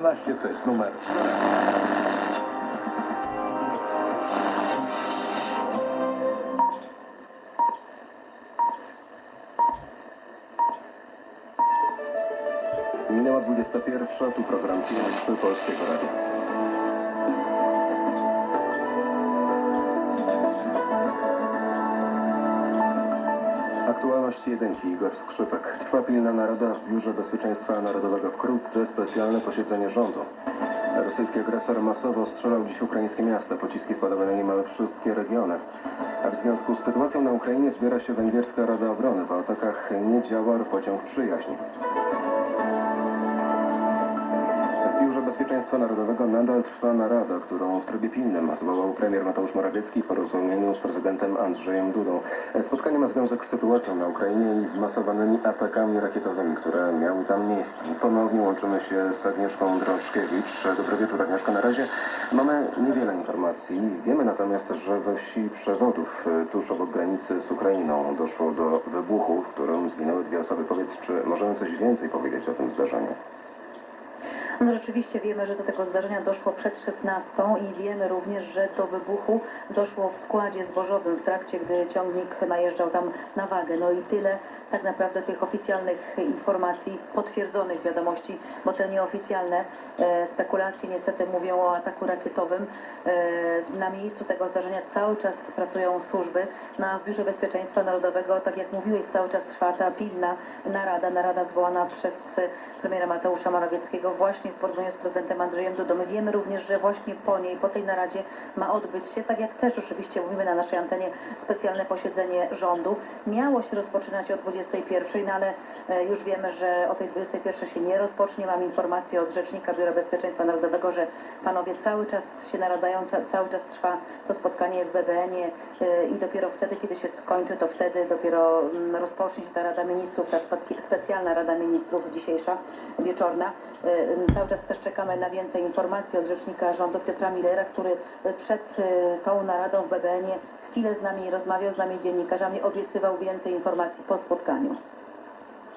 11 to jest numer. Minęła 21, tu program TN3 Polskiego Radia. Aktualności jedynki Igor Skrzypek. Trwa pilna narada w Biurze Bezpieczeństwa Narodowego. Wkrótce specjalne posiedzenie rządu. Rosyjski agresor masowo strzelał dziś ukraińskie miasta. Pociski spadały na niemal wszystkie regiony. A w związku z sytuacją na Ukrainie zbiera się Węgierska Rada Obrony. W atakach nie działa pociąg przyjaźni. Bezpieczeństwa Narodowego nadal trwa narada, którą w trybie pilnym zwołał premier Mateusz Morawiecki w porozumieniu z prezydentem Andrzejem Dudą. Spotkanie ma związek z sytuacją na Ukrainie i zmasowanymi atakami rakietowymi, które miały tam miejsce. Ponownie łączymy się z Agnieszką Drążkiewicz. Dobry wieczór Agnieszka. Na razie mamy niewiele informacji. Wiemy natomiast, że we wsi Przewodów e, tuż obok granicy z Ukrainą doszło do wybuchu, w którym zginęły dwie osoby. Powiedz, czy możemy coś więcej powiedzieć o tym zdarzeniu? No rzeczywiście wiemy, że do tego zdarzenia doszło przed 16 i wiemy również, że do wybuchu doszło w składzie zbożowym w trakcie, gdy ciągnik najeżdżał tam na wagę. No i tyle tak naprawdę tych oficjalnych informacji, potwierdzonych wiadomości, bo te nieoficjalne e, spekulacje niestety mówią o ataku rakietowym. E, na miejscu tego zdarzenia cały czas pracują służby. Na Biurze Bezpieczeństwa Narodowego, tak jak mówiłeś, cały czas trwa ta pilna narada, narada zwołana przez premiera Mateusza Morawieckiego właśnie w porozumieniu z prezydentem Andrzejem Dudą. My wiemy również, że właśnie po niej, po tej naradzie ma odbyć się, tak jak też oczywiście mówimy na naszej antenie, specjalne posiedzenie rządu. Miało się rozpoczynać o 21, no ale e, już wiemy, że o tej 21 się nie rozpocznie. Mam informację od Rzecznika Biura Bezpieczeństwa Narodowego, że panowie cały czas się naradzają, ca- cały czas trwa to spotkanie w BBN-ie e, i dopiero wtedy, kiedy się skończy, to wtedy dopiero mm, rozpocznie się ta Rada Ministrów, ta specjalna Rada Ministrów dzisiejsza, wieczorna. Cały czas też czekamy na więcej informacji od rzecznika rządu Piotra Millera, który e, przed e, tą naradą w BBN-ie chwilę z nami rozmawiał, z nami dziennikarzami, obiecywał więcej informacji po spotkaniu.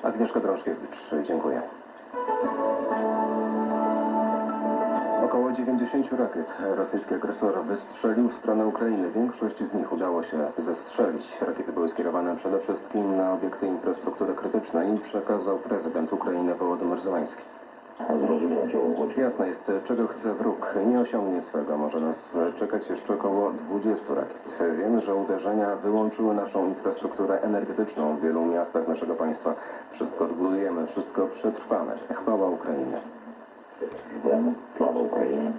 Agnieszka Drążkiewicz, dziękuję. Około 90 rakiet rosyjski agresor wystrzelił w stronę Ukrainy. Większość z nich udało się zestrzelić. Rakiety były skierowane przede wszystkim na obiekty infrastruktury krytycznej przekazał prezydent Ukrainy Wołodymyr Zełański. Jasne jest, czego chce wróg. Nie osiągnie swego. Może nas czekać jeszcze około 20 rakiet. Wiemy, że uderzenia wyłączyły naszą infrastrukturę energetyczną w wielu miastach naszego państwa. Wszystko odbudujemy, wszystko przetrwamy. Chwała Ukrainie. Sława Ukrainie.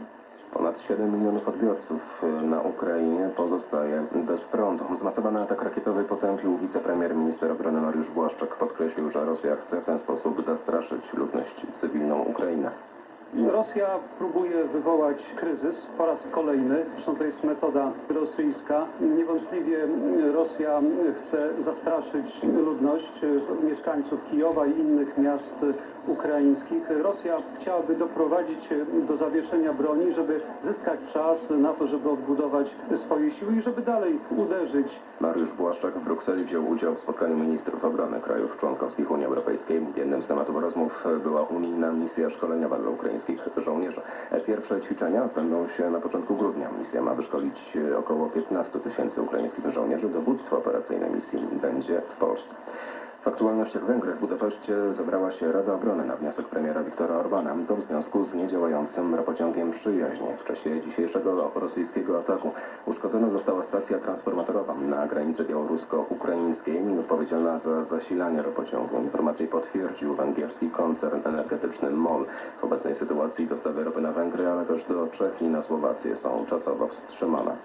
Ponad 7 milionów odbiorców y, na Ukrainie pozostaje bez prądu. Zmasowany atak rakietowy potępił wicepremier minister obrony Mariusz Błaszczak. Podkreślił, że Rosja chce w ten sposób zastraszyć ludność cywilną Ukrainy. Rosja próbuje wywołać kryzys po raz kolejny. Zresztą to jest metoda rosyjska. Niewątpliwie Rosja chce zastraszyć ludność, mieszkańców Kijowa i innych miast ukraińskich. Rosja chciałaby doprowadzić do zawieszenia broni, żeby zyskać czas na to, żeby odbudować swoje siły i żeby dalej uderzyć Mariusz Błaszczak w Brukseli wziął udział w spotkaniu ministrów obrony krajów członkowskich Unii Europejskiej. Jednym z tematów rozmów była unijna misja szkoleniowa dla ukraińskich żołnierzy. Pierwsze ćwiczenia odbędą się na początku grudnia. Misja ma wyszkolić e, około 15 tysięcy ukraińskich żołnierzy. Dowództwo operacyjne misji będzie w Polsce. W aktualnościach Węgry w Budapeszcie zebrała się Rada Obrony na wniosek premiera Viktora Orbana. W związku z niedziałającym ropociągiem przyjaźnie. W czasie dzisiejszego rosyjskiego ataku uszkodzona została stacja transformatorowa na granicy białorusko-ukraińskiej, odpowiedzialna za zasilanie ropociągu. Informację potwierdził węgierski koncern energetyczny MOL. W obecnej sytuacji dostawy ropy na Węgry, ale też do Czech i na Słowację są czasowo wstrzymane.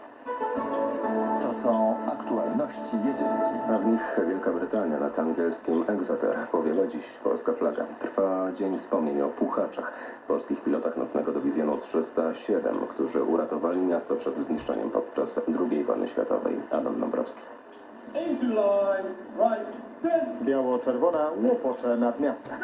To są aktualności jedynki. A w nich Wielka Brytania nad angielskim Exeter powiela dziś polska flaga. Trwa dzień wspomnień o puchaczach, polskich pilotach nocnego dywizjonu 307, którzy uratowali miasto przed zniszczeniem podczas II wojny światowej. Adam Dąbrowski. Biało-czerwona łopocze nad miastem.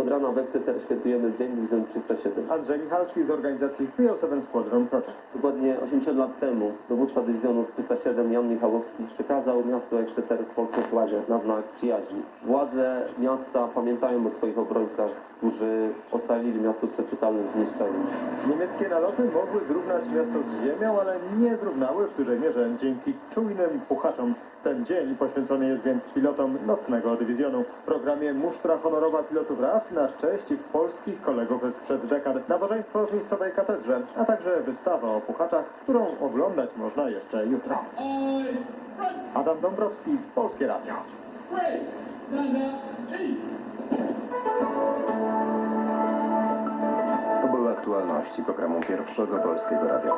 Od rana w Exeter świętujemy Dzień Wizjon 307. Andrzej Michalski z organizacji 307 Squadron Project. Dokładnie 80 lat temu dowódca dywizjonu 307 Jan Michałowski przekazał miasto Exeter polską flagę na znak przyjaźni. Władze miasta pamiętają o swoich obrońcach, którzy ocalili miasto przed totalnym zniszczeniem. Niemieckie naloty mogły zrównać miasto z ziemią, ale nie zrównały w dużej mierze dzięki czujnym puchaczom. Ten dzień poświęcony jest więc pilotom nocnego dywizjonu. W programie Musztra Honorowa Pilotów RAF na cześć ich polskich kolegów sprzed dekad. Nabożeństwo w miejscowej katedrze, a także wystawa o puchaczach, którą oglądać można jeszcze jutro. Adam Dąbrowski, Polskie Radio. To były aktualności programu Pierwszego Polskiego Radia.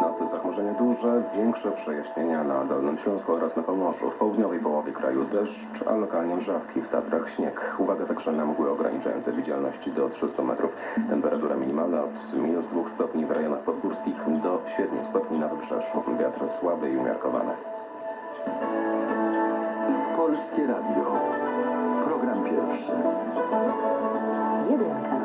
W nocy zachmurzenie duże, większe przejaśnienia na Dolnym Śląsku oraz na Pomorzu. W południowej połowie kraju deszcz, a lokalnie mrzawki, w Tatrach śnieg. Uwaga także na mgły ograniczające widzialność do 300 metrów. Temperatura minimalna od minus 2 stopni w rejonach podgórskich do 7 stopni na wybrzeżu. Wiatr słaby i umiarkowany. Polskie Radio. Program pierwszy. Jedynka.